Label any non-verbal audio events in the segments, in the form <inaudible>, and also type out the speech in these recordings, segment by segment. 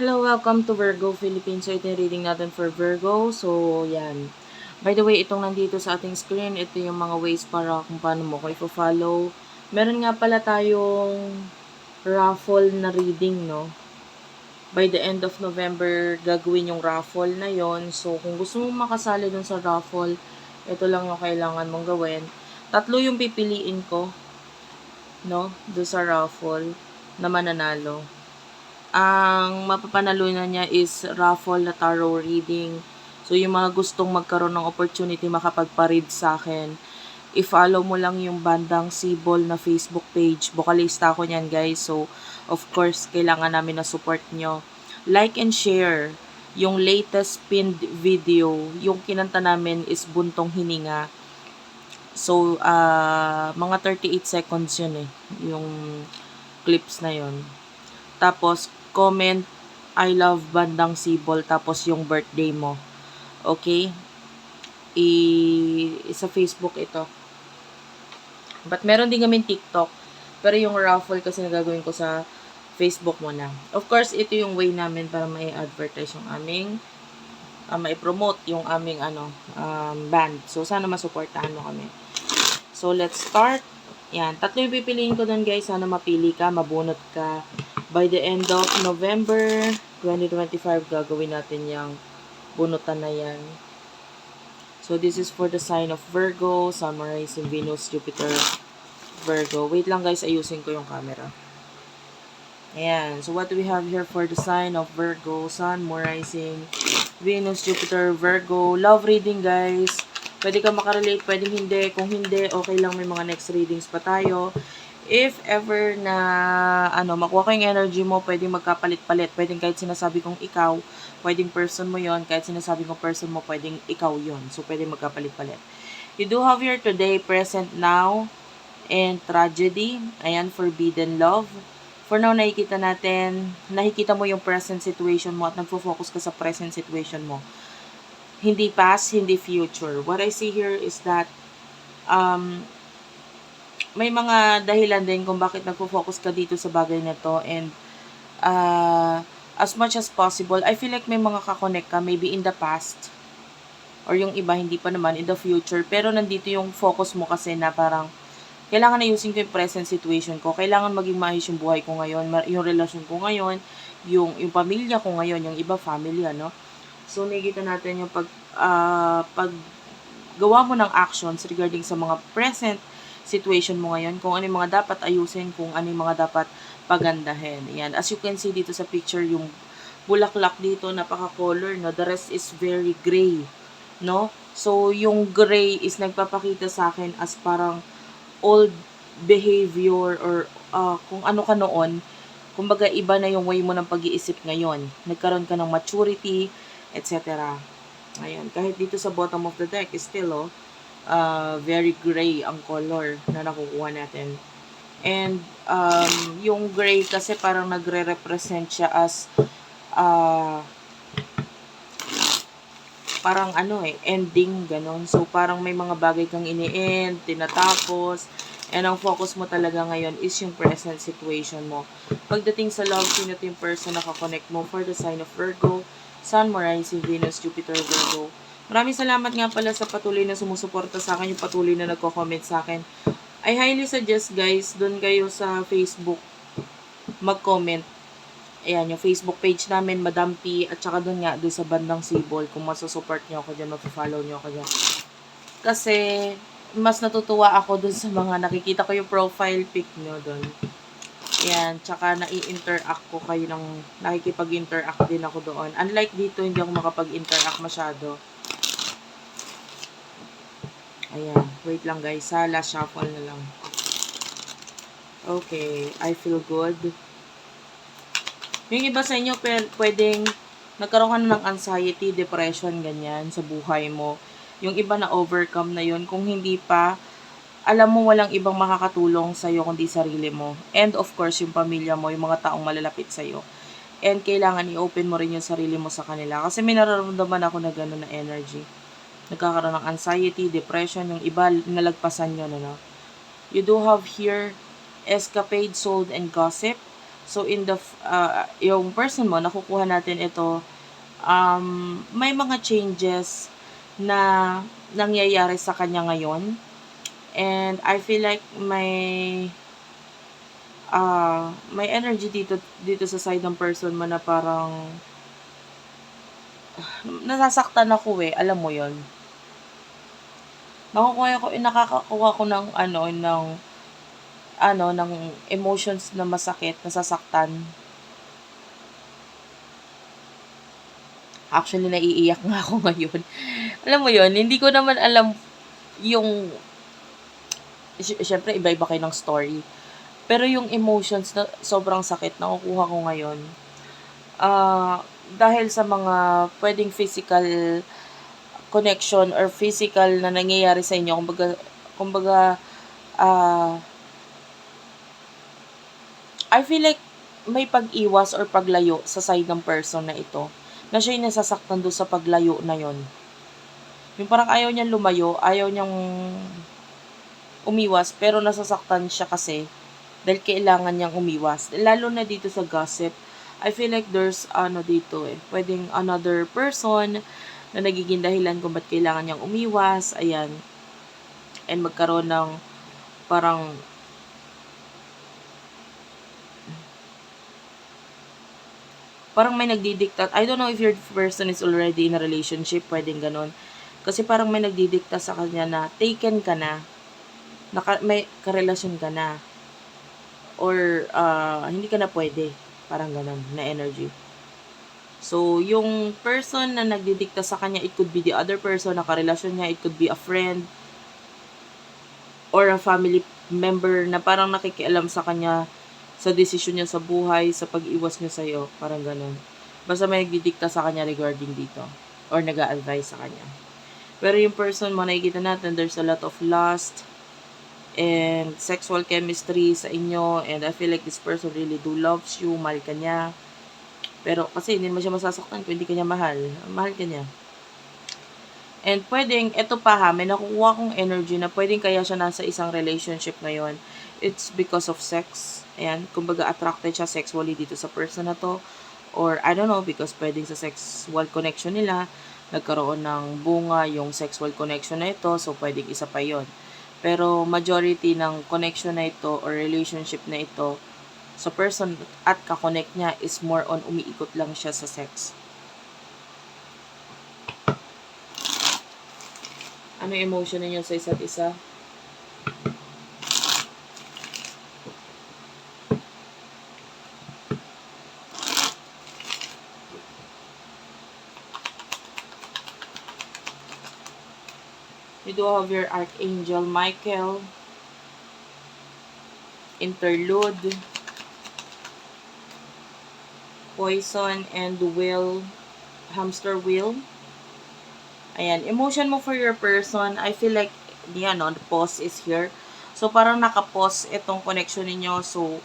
Hello, welcome to Virgo Philippines. So, ito yung reading natin for Virgo. So, yan. By the way, itong nandito sa ating screen, ito yung mga ways para kung paano mo ko follow Meron nga pala tayong raffle na reading, no? By the end of November, gagawin yung raffle na yon So, kung gusto mong makasali dun sa raffle, ito lang yung kailangan mong gawin. Tatlo yung pipiliin ko, no? Doon sa raffle na mananalo. Ang mapapanalunan niya is raffle na tarot reading. So, yung mga gustong magkaroon ng opportunity makapagparead sa akin, i-follow mo lang yung bandang Sibol na Facebook page. Vocalista ako niyan, guys. So, of course, kailangan namin na support nyo. Like and share yung latest pinned video. Yung kinanta namin is Buntong Hininga. So, uh, mga 38 seconds yun eh. Yung clips na yun. Tapos, comment, I love Bandang Sibol, tapos yung birthday mo. Okay? I, sa Facebook ito. But meron din kami TikTok. Pero yung raffle kasi nagagawin ko sa Facebook mo na. Of course, ito yung way namin para may advertise yung aming uh, may promote yung aming ano um, band. So sana masuportahan mo kami. So let's start. Yan, tatlo yung pipiliin ko doon guys. Sana mapili ka, mabunot ka. By the end of November 2025, gagawin natin yung bunutan na yan. So, this is for the sign of Virgo, Sun, Rising, Venus, Jupiter, Virgo. Wait lang guys, ayusin ko yung camera. Ayan. So, what we have here for the sign of Virgo, Sun, Rising, Venus, Jupiter, Virgo. Love reading guys. Pwede ka makarelate, pwedeng hindi. Kung hindi, okay lang may mga next readings pa tayo if ever na ano, makuha ko yung energy mo, pwedeng magkapalit-palit. Pwedeng kahit sinasabi kong ikaw, pwedeng person mo yon Kahit sinasabi kong person mo, pwedeng ikaw yon So, pwedeng magkapalit-palit. You do have here today, present now, and tragedy. Ayan, forbidden love. For now, nakikita natin, nakikita mo yung present situation mo at nagfo-focus ka sa present situation mo. Hindi past, hindi future. What I see here is that um, may mga dahilan din kung bakit nagfo-focus ka dito sa bagay na to and uh, as much as possible, I feel like may mga kakonect ka maybe in the past or yung iba hindi pa naman in the future pero nandito yung focus mo kasi na parang kailangan na using ko yung present situation ko. Kailangan maging maayos yung buhay ko ngayon, yung relasyon ko ngayon, yung, yung pamilya ko ngayon, yung iba family, ano. So, nakikita natin yung pag, uh, pag gawa mo ng actions regarding sa mga present situation mo ngayon, kung ano yung mga dapat ayusin, kung ano yung mga dapat pagandahin. Yan. As you can see dito sa picture, yung bulaklak dito, napaka-color, no? The rest is very gray, no? So, yung gray is nagpapakita sa akin as parang old behavior or uh, kung ano ka noon, kumbaga iba na yung way mo ng pag-iisip ngayon. Nagkaroon ka ng maturity, etc. Ayan, kahit dito sa bottom of the deck is still, oh, uh, very gray ang color na nakukuha natin. And um, yung gray kasi parang nagre-represent siya as uh, parang ano eh, ending, ganon. So, parang may mga bagay kang ini-end, tinatapos, and ang focus mo talaga ngayon is yung present situation mo. Pagdating sa love, sino yung person na kakonect mo for the sign of Virgo, Sun, Rising, Venus, Jupiter, Virgo, Maraming salamat nga pala sa patuloy na sumusuporta sa akin, yung patuloy na nagko-comment sa akin. I highly suggest guys, doon kayo sa Facebook mag-comment. Ayan, yung Facebook page namin, Madam P, at saka doon nga, doon sa bandang Sibol, kung masusupport nyo ako dyan, mag-follow nyo ako dyan. Kasi, mas natutuwa ako doon sa mga nakikita ko yung profile pic nyo doon. Ayan, tsaka nai-interact ko kayo ng, nakikipag-interact din ako doon. Unlike dito, hindi ako makapag-interact masyado. Ayan. Wait lang guys ha. Last shuffle na lang. Okay. I feel good. Yung iba sa inyo, pwedeng nagkaroon ka na ng anxiety, depression, ganyan sa buhay mo. Yung iba na overcome na yun. Kung hindi pa, alam mo walang ibang makakatulong sa iyo kundi sarili mo. And of course, yung pamilya mo, yung mga taong malalapit sa iyo. And kailangan i-open mo rin yung sarili mo sa kanila. Kasi may nararamdaman ako na gano'n na energy nagkakaroon ng anxiety, depression, yung iba nalagpasan nyo, no? You do have here escapade, sold, and gossip. So, in the, ah, yung person mo, nakukuha natin ito, um, may mga changes na nangyayari sa kanya ngayon. And I feel like may ah may energy dito dito sa side ng person mo na parang <sighs> nasasaktan ako eh, alam mo 'yon. Nakukuha ko nakakakuha ko ng ano ng ano ng emotions na masakit, nasasaktan. Actually, naiiyak nga ako <laughs> ngayon. alam mo 'yon, hindi ko naman alam yung sy- syempre iba-iba kayo ng story. Pero yung emotions na sobrang sakit nakukuha ko ngayon. Ah, dahil sa mga pwedeng physical connection or physical na nangyayari sa inyo, kumbaga, kumbaga, ah, I feel like may pag-iwas or paglayo sa side ng person na ito. Na siya yung nasasaktan doon sa paglayo na yon. Yung parang ayaw niyang lumayo, ayaw niyang umiwas, pero nasasaktan siya kasi dahil kailangan niyang umiwas. Lalo na dito sa gossip, I feel like there's ano dito eh, pwedeng another person na nagiging dahilan kung ba't kailangan niyang umiwas, ayan. And magkaroon ng parang parang may nagdidikta. I don't know if your person is already in a relationship, pwedeng ganun. Kasi parang may nagdidikta sa kanya na taken ka na, naka, may karelasyon ka na, or uh, hindi ka na pwede. Parang ganun na energy. So, yung person na nagdidikta sa kanya, it could be the other person, na karelasyon niya, it could be a friend, or a family member na parang nakikialam sa kanya sa desisyon niya sa buhay, sa pag-iwas niya sa iyo, parang ganun. Basta may nagdidikta sa kanya regarding dito or nag advise sa kanya. Pero yung person mo nakikita natin, there's a lot of lust and sexual chemistry sa inyo and I feel like this person really do loves you, mahal ka niya. Pero kasi hindi mo siya masasaktan kung hindi ka niya mahal. Mahal ka niya. And pwedeng, eto pa ha, may nakukuha kong energy na pwedeng kaya siya nasa isang relationship ngayon. It's because of sex Ayan, kumbaga attracted siya sexually dito sa person na to. Or I don't know, because pwedeng sa sexual connection nila, nagkaroon ng bunga yung sexual connection na ito, so pwedeng isa pa yon Pero majority ng connection na ito or relationship na ito sa person at kakonect niya is more on umiikot lang siya sa sex. Ano emotion niyo sa isa't isa? You do have your Archangel Michael, Interlude, Poison, and Will, Hamster Wheel. Ayan, emotion mo for your person, I feel like, yan, no, the pause is here. So, parang naka-pause itong connection ninyo. So,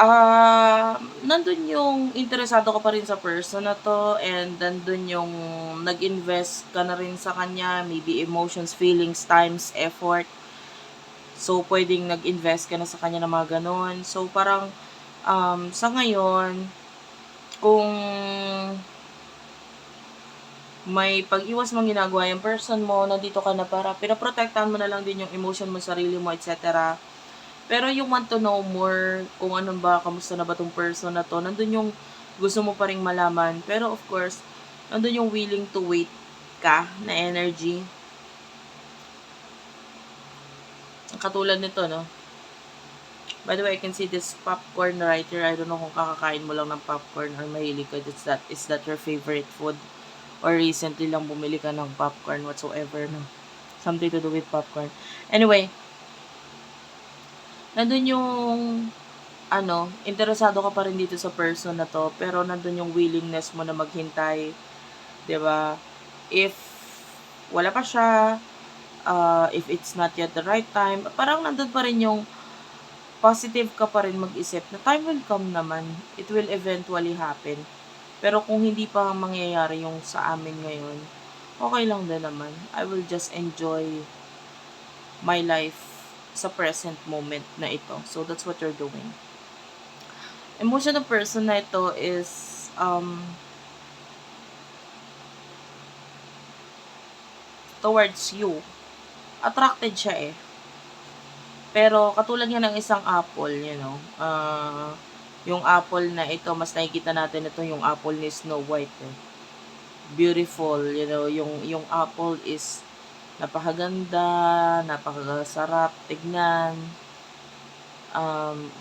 ah, nandun yung interesado ka pa rin sa person na to and nandun yung nag-invest ka na rin sa kanya, maybe emotions, feelings, times, effort. So, pwedeng nag-invest ka na sa kanya ng mga ganun. So, parang um, sa ngayon, kung may pag-iwas mong ginagawa yung person mo, nandito ka na para pinaprotektahan mo na lang din yung emotion mo, sarili mo, etc. Pero you want to know more kung ano ba, kamusta na ba tong person na to, nandun yung gusto mo pa rin malaman. Pero of course, nandun yung willing to wait ka na energy. Katulad nito, no? By the way, I can see this popcorn right here. I don't know kung kakakain mo lang ng popcorn or mahilig ka. Is that, is that your favorite food? Or recently lang bumili ka ng popcorn whatsoever, no? Something to do with popcorn. Anyway, nandun yung ano, interesado ka pa rin dito sa person na to, pero nandun yung willingness mo na maghintay. ba? If wala pa siya, uh, if it's not yet the right time, parang nandun pa rin yung positive ka pa rin mag-isip na time will come naman. It will eventually happen. Pero kung hindi pa mangyayari yung sa amin ngayon, okay lang din naman. I will just enjoy my life sa present moment na ito. So, that's what you're doing. emotion ng person na ito is um, towards you. Attracted siya eh. Pero katulad nga ng isang apple, you know, uh, yung apple na ito, mas nakikita natin ito yung apple ni Snow White eh. Beautiful, you know, yung, yung apple is napakaganda, napakasarap tignan. Um,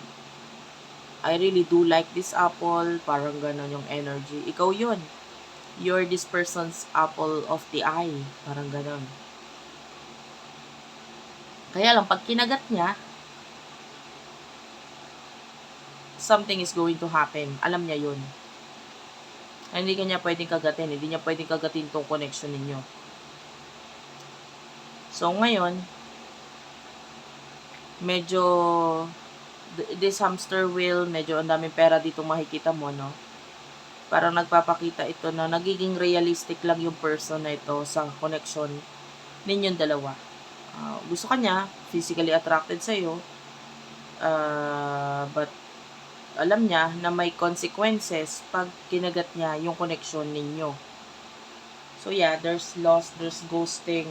I really do like this apple. Parang ganon yung energy. Ikaw yun. You're this person's apple of the eye. Parang ganon. Kaya lang, pag kinagat niya, something is going to happen. Alam niya yun. Hindi kanya pwedeng kagatin. Hindi niya pwedeng kagatin tong connection ninyo. So, ngayon, medyo this hamster wheel, medyo ang daming pera dito makikita mo, no? Parang nagpapakita ito na nagiging realistic lang yung person na ito sa connection ninyong dalawa. Uh, gusto kanya, physically attracted sa'yo, uh, but alam niya na may consequences pag kinagat niya yung connection ninyo. So yeah, there's loss, there's ghosting,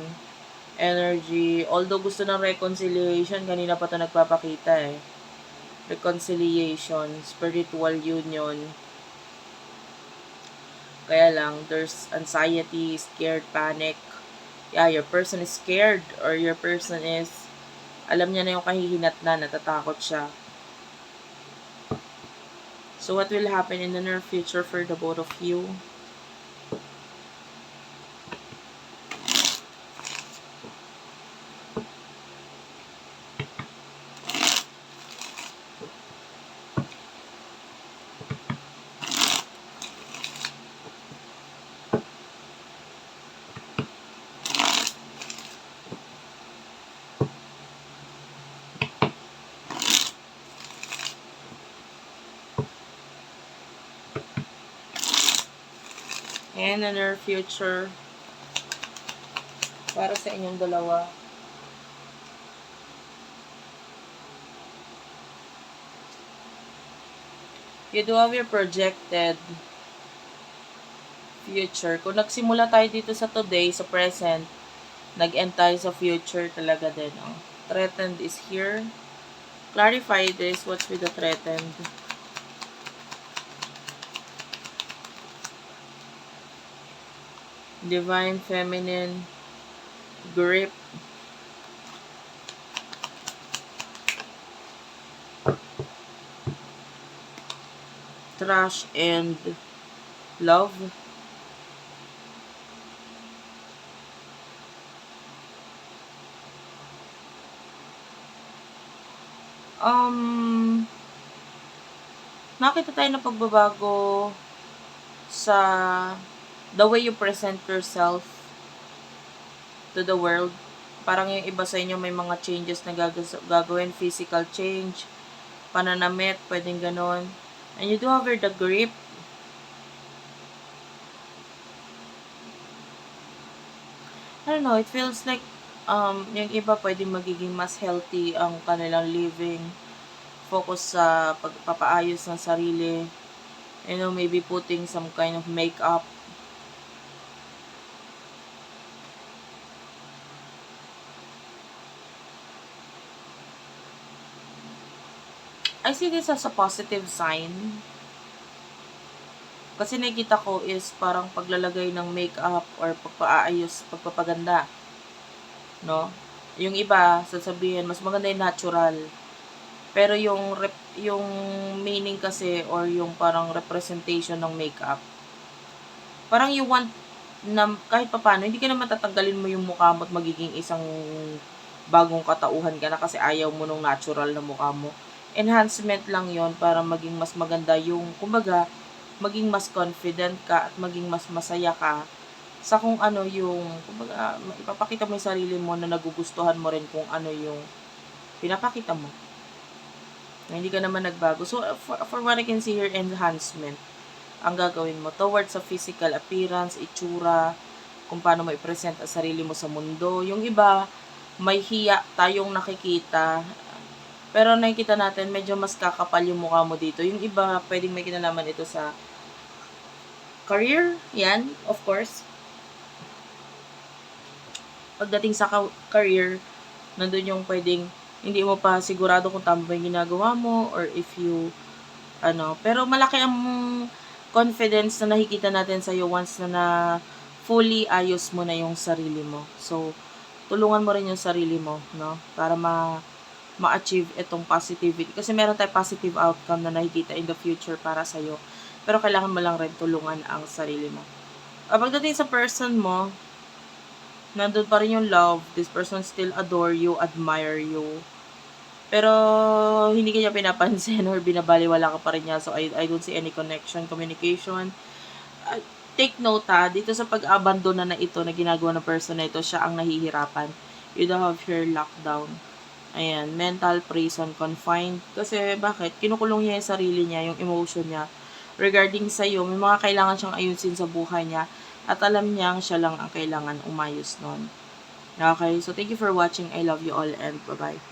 energy. Although gusto ng reconciliation, kanina pa ito nagpapakita eh. Reconciliation, spiritual union. Kaya lang, there's anxiety, scared, panic. Yeah, your person is scared or your person is alam niya na yung kahihinat na, natatakot siya. So what will happen in the near future for the both of you? And in their future para sa inyong dalawa. You do have your projected future. Kung nagsimula tayo dito sa today, sa present, nag-end tayo sa future talaga din. Oh. Threatened is here. Clarify this. What's with the threatened? Divine feminine grip. Trash and love. Um nakita tayo ng pagbabago sa the way you present yourself to the world. Parang yung iba sa inyo may mga changes na gagawin, physical change, pananamit, pwedeng ganon. And you do have the grip. I don't know, it feels like um, yung iba pwedeng magiging mas healthy ang kanilang living. Focus sa pagpapaayos ng sarili. You know, maybe putting some kind of makeup I see this as a positive sign. Kasi nakikita ko is parang paglalagay ng makeup or pagpaayos, pagpapaganda. No? Yung iba, sasabihin, mas maganda yung natural. Pero yung rep, yung meaning kasi or yung parang representation ng makeup, parang you want na kahit papano, hindi ka na matatanggalin mo yung mukha mo at magiging isang bagong katauhan ka na kasi ayaw mo nung natural na mukha mo enhancement lang yon para maging mas maganda yung, kumbaga, maging mas confident ka at maging mas masaya ka sa kung ano yung, kumbaga, ipapakita mo yung sarili mo na nagugustuhan mo rin kung ano yung pinapakita mo. Na hindi ka naman nagbago. So, for, for what I can see here, enhancement ang gagawin mo towards sa physical appearance, itsura, kung paano mo i-present ang sarili mo sa mundo. Yung iba, may hiya tayong nakikita Pero nakikita natin, medyo mas kakapal yung mukha mo dito. Yung iba, pwedeng may kinalaman ito sa career. Yan, of course. Pagdating sa career, nandun yung pwedeng hindi mo pa sigurado kung tama ba yung ginagawa mo or if you ano, pero malaki ang confidence na nakikita natin sa iyo once na, na fully ayos mo na yung sarili mo. So, tulungan mo rin yung sarili mo, no? Para ma ma-achieve itong positivity. Kasi meron tayong positive outcome na nakikita in the future para sa iyo. Pero kailangan mo lang rin tulungan ang sarili mo. Ah, pagdating sa person mo, nandun pa rin yung love. This person still adore you, admire you. Pero hindi kanya pinapansin or binabaliwala ka pa rin niya. So I, I don't see any connection, communication. Uh, take note ha, dito sa pag-abandona na ito na ginagawa ng person na ito, siya ang nahihirapan. You don't have her lockdown. Ayan, mental prison, confined. Kasi bakit? Kinukulong niya yung sarili niya, yung emotion niya. Regarding sa iyo, may mga kailangan siyang ayusin sa buhay niya. At alam niyang siya lang ang kailangan umayos nun. Okay, so thank you for watching. I love you all and bye-bye.